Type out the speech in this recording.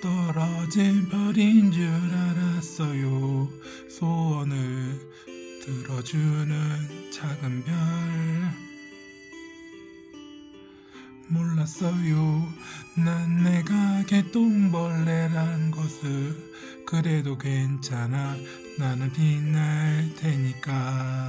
떨어진 별인 줄 알았어요. 소원을 들어주는 작은 별. 몰랐어요. 난 내가 개똥벌레란 것을 그래도 괜찮아. 나는 빛날 테니까.